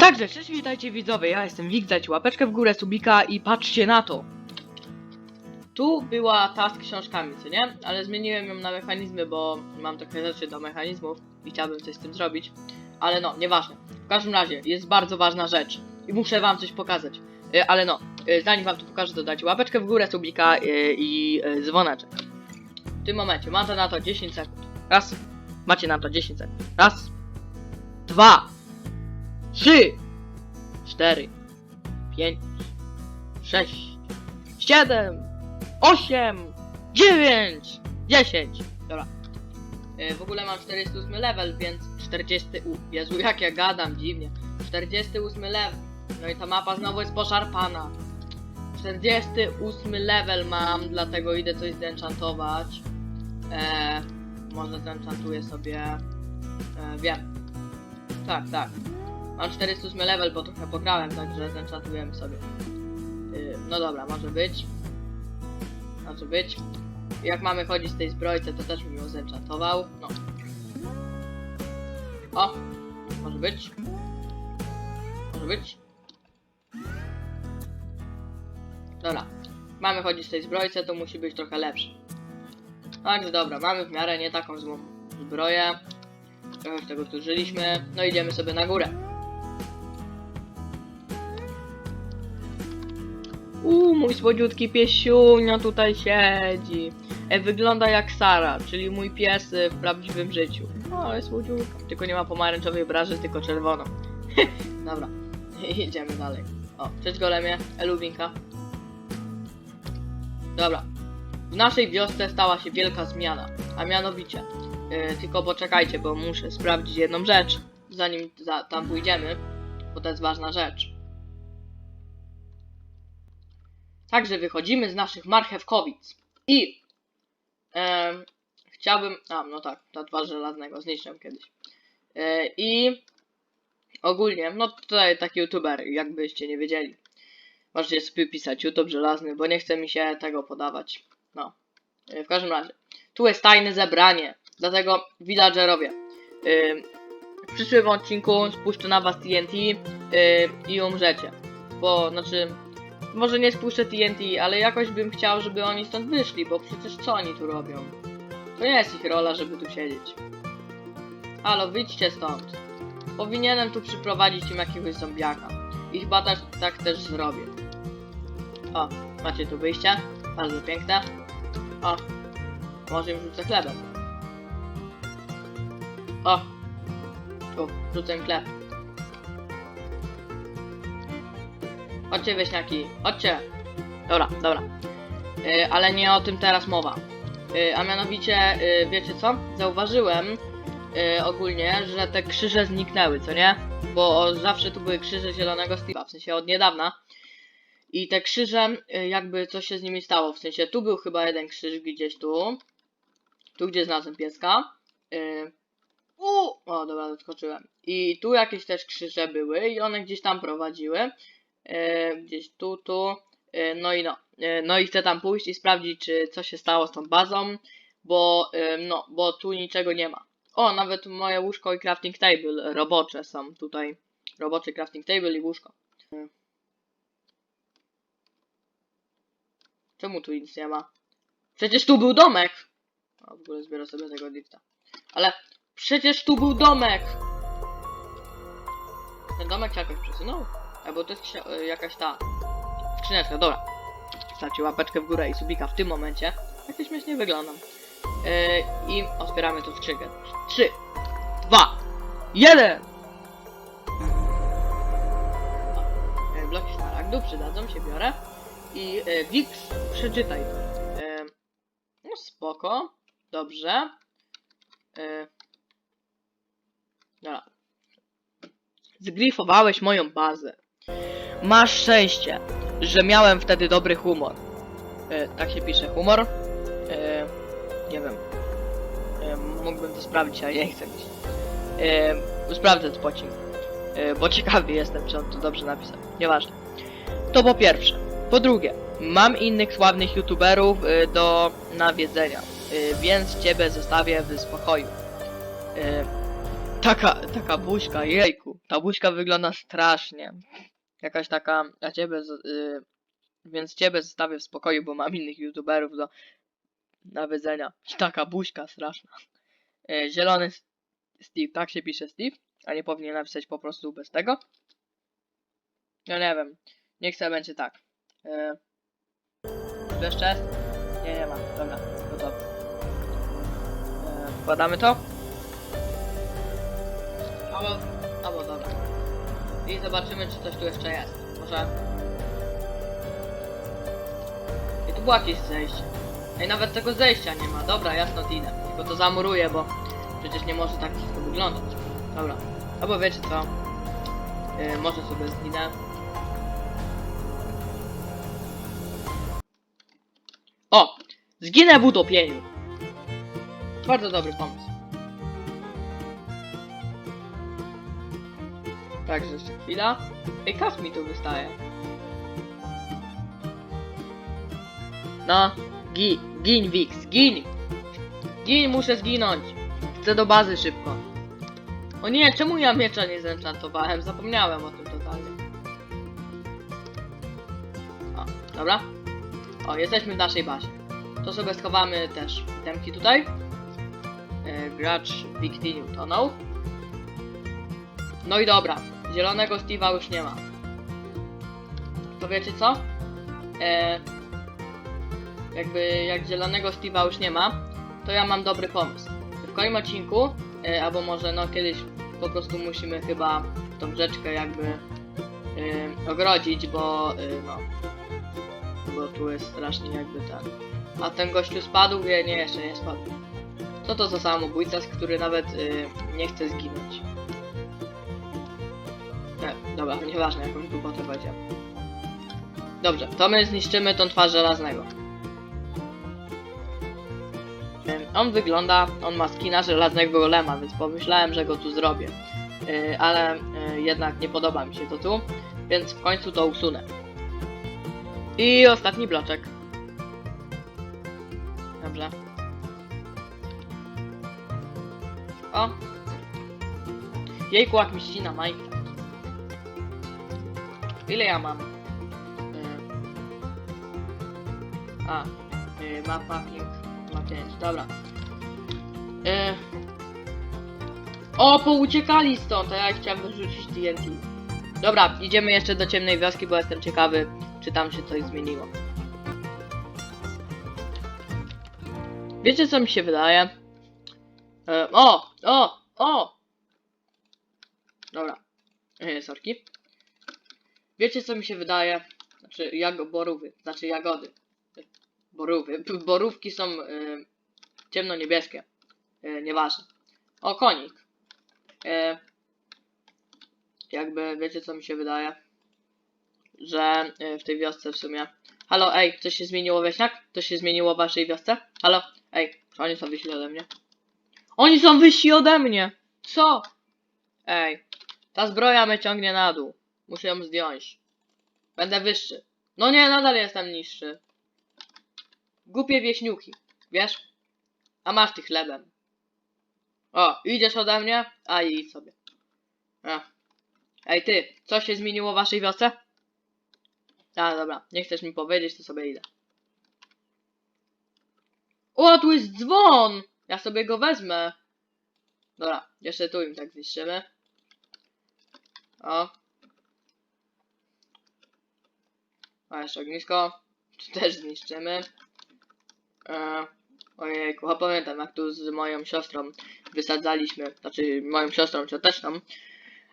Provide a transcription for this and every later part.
Także, cześć, witajcie widzowie, ja jestem Wik, dajcie łapeczkę w górę, subika i patrzcie na to. Tu była ta z książkami, co nie? Ale zmieniłem ją na mechanizmy, bo mam trochę rzeczy do mechanizmów i chciałbym coś z tym zrobić. Ale no, nieważne. W każdym razie, jest bardzo ważna rzecz i muszę wam coś pokazać. Y, Ale no, y, zanim wam to pokażę, to dajcie łapeczkę w górę, subika y, i dzwoneczek. W tym momencie macie na to 10 sekund. Raz. Macie na to 10 sekund. Raz. Dwa. Trzy. Cztery. Pięć. Sześć. Siedem. Osiem. Dziewięć. Dziesięć. Dobra. E, w ogóle mam 48 level, więc 40. U, Jezu, jak ja gadam dziwnie. 48 level. No i ta mapa znowu jest poszarpana. 48 level mam, dlatego idę coś zenchantować. E, może zenchantuję sobie. E, wiem. Tak, tak. Mam 408 level, bo trochę pograłem, także zenchantujemy sobie. Yy, no dobra, może być. Może być. Jak mamy chodzić z tej zbrojce, to też bym ją zenchantował. No. O! Może być. Może być. Dobra. Mamy chodzić z tej zbrojce, to musi być trochę lepsze. Także dobra, mamy w miarę nie taką złą zbroję. Trochę tego tu żyliśmy. No idziemy sobie na górę. Uuu, mój słodziutki piesiunio tutaj siedzi. E, wygląda jak Sara, czyli mój pies y, w prawdziwym życiu. O, ale słodziutka. Tylko nie ma pomarańczowej braży, tylko czerwoną. Dobra, idziemy dalej. O, cześć golemie, Eluwinka. Dobra. W naszej wiosce stała się wielka zmiana, a mianowicie, yy, tylko poczekajcie, bo muszę sprawdzić jedną rzecz, zanim za, tam pójdziemy, bo to jest ważna rzecz. Także wychodzimy z naszych marchewkowic. I em, chciałbym. A, no tak, ta twarz żelaznego, zniszczę kiedyś. E, I ogólnie, no tutaj taki youtuber, jakbyście nie wiedzieli. Możecie sobie pisać YouTube żelazny, bo nie chce mi się tego podawać. No. E, w każdym razie. Tu jest tajne zebranie. Dlatego villagerowie. Ym, w przyszłym odcinku spuszczę na was TNT yy, i umrzecie. Bo, znaczy, może nie spuszczę TNT, ale jakoś bym chciał, żeby oni stąd wyszli, bo przecież co oni tu robią? To nie jest ich rola, żeby tu siedzieć. Halo, wyjdźcie stąd. Powinienem tu przyprowadzić im jakiegoś zombiaka. I chyba też, tak też zrobię. O, macie tu wyjście. Bardzo piękne. O, może im rzucę chlebem. O, tu, rzucę chleb. Chodźcie wieśniaki, chodźcie. Dobra, dobra. Y, ale nie o tym teraz mowa. Y, a mianowicie, y, wiecie co? Zauważyłem y, ogólnie, że te krzyże zniknęły, co nie? Bo zawsze tu były krzyże zielonego Steve'a, w sensie od niedawna. I te krzyże, y, jakby coś się z nimi stało. W sensie tu był chyba jeden krzyż gdzieś tu. Tu gdzie znalazłem pieska. Y, u! O, dobra, odskoczyłem. I tu jakieś też krzyże były i one gdzieś tam prowadziły. E, gdzieś tu, tu. E, no i no. E, no i chcę tam pójść i sprawdzić, czy co się stało z tą bazą, bo no, bo tu niczego nie ma. O, nawet moje łóżko i crafting table robocze są tutaj. Roboczy crafting table i łóżko. Czemu tu nic nie ma? Przecież tu był domek! O, w ogóle zbiorę sobie tego lifta. Ale przecież tu był domek! Ten domek się jakoś przesunął? Albo to jest y, jakaś ta skrzyneczka, dobra. Stawcie łapeczkę w górę i subika w tym momencie. Jak to śmiesznie wyglądam. Yy, I otwieramy tą skrzynkę. 3, 2, 1! Yy, bloki smaragdu przydadzą się, biorę. I yy, Wix, przeczytaj to. Yy, no spoko. Dobrze. Yy, dobra. Zgrifowałeś moją bazę. Masz szczęście, że miałem wtedy dobry humor. E, tak się pisze, humor? E, nie wiem. E, mógłbym to sprawdzić, ale nie chcę mi. E, sprawdzę to po. E, bo ciekawy jestem, czy on to dobrze napisał. Nieważne. To po pierwsze. Po drugie, mam innych sławnych youtuberów e, do nawiedzenia, e, więc ciebie zostawię w spokoju. E, Taka, taka buźka, jejku. Ta buźka wygląda strasznie. Jakaś taka, a ciebie, z- y, więc ciebie zostawię w spokoju, bo mam innych youtuberów do nawiedzenia. Taka buźka straszna. Y, zielony Steve, tak się pisze Steve, a nie powinien napisać po prostu bez tego. No nie wiem, niech sobie będzie tak. Y, tu jeszcze jest? Nie, nie ma, dobra, gotowe. Y, wkładamy to. Albo, albo dobra. I zobaczymy, czy coś tu jeszcze jest. Może... I tu było jakieś zejście. Ej, nawet tego zejścia nie ma. Dobra, jasno idę. Tylko to zamuruję, bo przecież nie może tak wszystko wyglądać. Dobra. Albo wiecie co? Yy, może sobie zginę. O! Zginę w utopieniu. Bardzo dobry pomysł. Także jeszcze chwila. Ej, kas mi tu wystaje. No, gi, gin Wix, gin! Gin, muszę zginąć. Chcę do bazy szybko. O nie, czemu ja miecza nie zenchantowałem? Zapomniałem o tym totalnie. O, dobra. O, jesteśmy w naszej bazie. To sobie schowamy też itemki tutaj. E, gracz Victini utonął. No i dobra, zielonego Steve'a już nie ma. To wiecie co? E, jakby jak zielonego Steve'a już nie ma, to ja mam dobry pomysł. W kolejnym odcinku, e, albo może no kiedyś po prostu musimy chyba tą rzeczkę jakby e, ogrodzić, bo e, no bo tu jest strasznie jakby ten. A ten gościu spadł? Nie, nie, jeszcze nie spadł. Co to za samobójca, który nawet e, nie chce zginąć? Dobra, nieważne, jakąś głupotę będzie. Dobrze, to my zniszczymy tą twarz żelaznego. On wygląda, on ma skina żelaznego golema, więc pomyślałem, że go tu zrobię. Yy, ale yy, jednak nie podoba mi się to tu, więc w końcu to usunę. I ostatni bloczek. Dobrze. O! Jejku, jak mi ścina. Ile ja mam? A, yy, mapa ping ma 5, dobra. Yy. O, pouciekali stąd, a ja chciałem wyrzucić TNT. Dobra, idziemy jeszcze do ciemnej wioski, bo jestem ciekawy, czy tam się coś zmieniło. Wiecie co mi się wydaje? E, o! O! O! Dobra. E, sorki. Wiecie co mi się wydaje? Znaczy, jak borówy, znaczy jagody. Borówy. Borówki są y, ciemno-niebieskie. Y, nieważne. O, konik. Y, jakby, wiecie co mi się wydaje? Że y, w tej wiosce w sumie... Halo, ej, coś się zmieniło, Wieśniak? Coś się zmieniło w waszej wiosce? Halo? Ej, oni są wyżsi ode mnie? Oni są wyżsi ode mnie! Co? Ej, ta zbroja mnie ciągnie na dół. Muszę ją zdjąć. Będę wyższy. No nie, nadal jestem niższy. Głupie wieśniuki, wiesz? A masz ty chlebem. O, idziesz ode mnie? A i idź sobie. A. Ej ty, co się zmieniło w waszej wiosce? A, dobra, nie chcesz mi powiedzieć, to sobie idę. O, tu jest dzwon! Ja sobie go wezmę. Dobra, jeszcze tu im tak zniszczymy. O. A jeszcze ognisko. Tu też zniszczymy. E, ojejku, a pamiętam jak tu z moją siostrą wysadzaliśmy, znaczy moją siostrą cioteczną,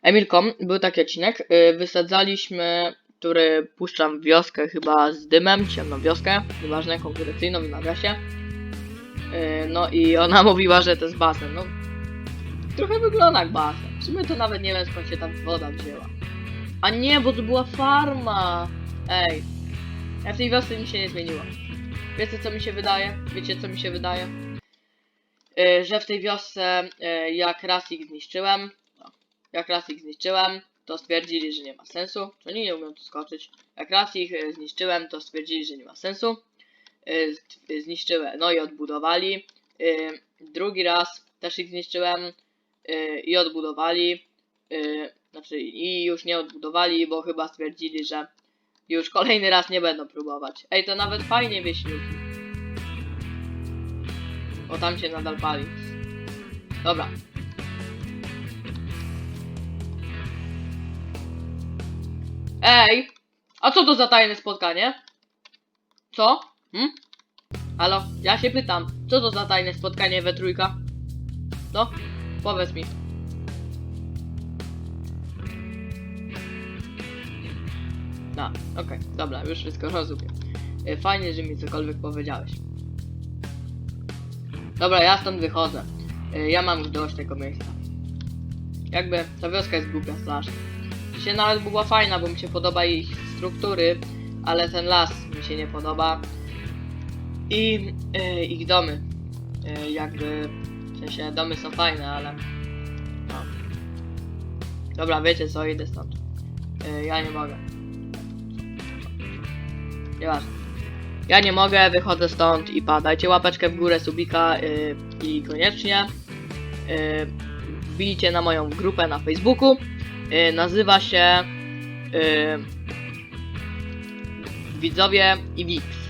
Emilką, był taki odcinek, y, wysadzaliśmy, który puszczam wioskę chyba z dymem, ciemną wioskę, nieważne, konkurencyjną w nawiasie. Y, No i ona mówiła, że to jest basen, no trochę wygląda jak basen, w sumie to nawet nie wiem skąd się tam woda wzięła. A nie, bo to była farma! Ej, ja w tej wiosce mi się nie zmieniło. Wiecie co mi się wydaje? Wiecie co mi się wydaje? Yy, że w tej wiosce, yy, jak raz ich zniszczyłem, no, jak raz ich zniszczyłem, to stwierdzili, że nie ma sensu. Oni nie umieją tu skoczyć? Jak raz ich yy, zniszczyłem, to stwierdzili, że nie ma sensu. Yy, yy, zniszczyłem, no i odbudowali. Yy, drugi raz też ich zniszczyłem. y, i odbudowali. y, znaczy, i już nie odbudowali, bo chyba stwierdzili, że już kolejny raz nie będą próbować. Ej, to nawet fajnie wieśniuki. O, tam się nadal pali. Dobra. Ej! A co to za tajne spotkanie? Co? Hm? Halo, ja się pytam, co to za tajne spotkanie we trójka? No, powiedz mi. No, okej, dobra, już wszystko rozumiem. E, Fajnie, że mi cokolwiek powiedziałeś. Dobra, ja stąd wychodzę. E, Ja mam dość tego miejsca. Jakby ta wioska jest głupia strasznie. Dzisiaj nawet była fajna, bo mi się podoba ich struktury, ale ten las mi się nie podoba. I e, ich domy. E, jakby, w sensie domy są fajne, ale... No. Dobra, wiecie co, idę stąd. E, ja nie mogę. Nieważne. Ja nie mogę, wychodzę stąd i padajcie łapeczkę w górę, subika y, i koniecznie y, wbijcie na moją grupę na Facebooku. Y, nazywa się y, Widzowie i Wix.